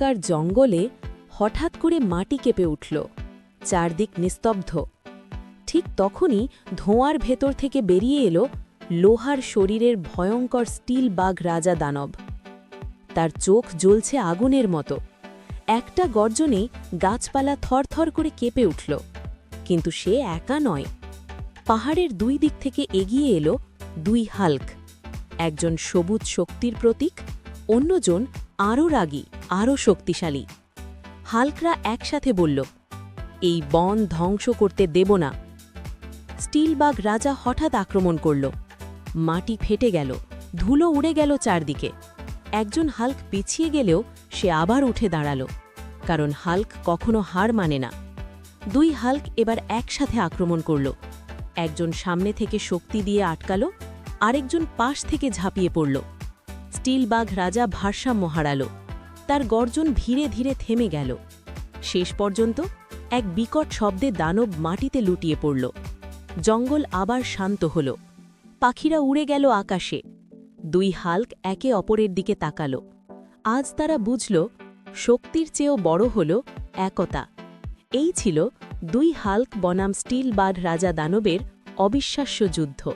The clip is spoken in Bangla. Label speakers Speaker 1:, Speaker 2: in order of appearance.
Speaker 1: কার জঙ্গলে হঠাৎ করে মাটি কেঁপে উঠল, চারদিক নিস্তব্ধ। ঠিক তখনই ধোঁয়ার ভেতর থেকে বেরিয়ে এলো লোহার শরীরের ভয়ঙ্কর স্টিল বাঘ রাজা দানব। তার চোখ জ্বলছে আগুনের মতো। একটা গর্জনে গাছপালা থরথর করে কেঁপে উঠল, কিন্তু সে একা নয়। পাহাড়ের দুই দিক থেকে এগিয়ে এলো দুই হাল্ক, একজন সবুজ শক্তির প্রতীক, অন্যজন আরও রাগী আরও শক্তিশালী। হালকরা একসাথে বলল, এই বন ধ্বংস করতে দেব না। স্টিলবাগ রাজা হঠাৎ আক্রমণ করল। মাটি ফেটে গেল, ধুলো উড়ে গেল চারদিকে। একজন হাল্ক পিছিয়ে গেলেও সে আবার উঠে দাঁড়াল, কারণ হাল্ক কখনো হার মানে না। দুই হাল্ক এবার একসাথে আক্রমণ করল। একজন সামনে থেকে শক্তি দিয়ে আটকালো, আরেকজন পাশ থেকে ঝাঁপিয়ে পড়ল। স্টিলবাঘ রাজা ভারসাম্য হারাল। তার গর্জন ধীরে ধীরে থেমে গেল। শেষ পর্যন্ত এক বিকট শব্দে দানব মাটিতে লুটিয়ে পড়ল। জঙ্গল আবার শান্ত হল। পাখিরা উড়ে গেল আকাশে। দুই হাল্ক একে অপরের দিকে তাকাল। আজ তারা বুঝল, শক্তির চেয়েও বড় হল একতা। এই ছিল দুই হাল্ক বনাম স্টিল বাড রাজা দানবের অবিশ্বাস্য যুদ্ধ।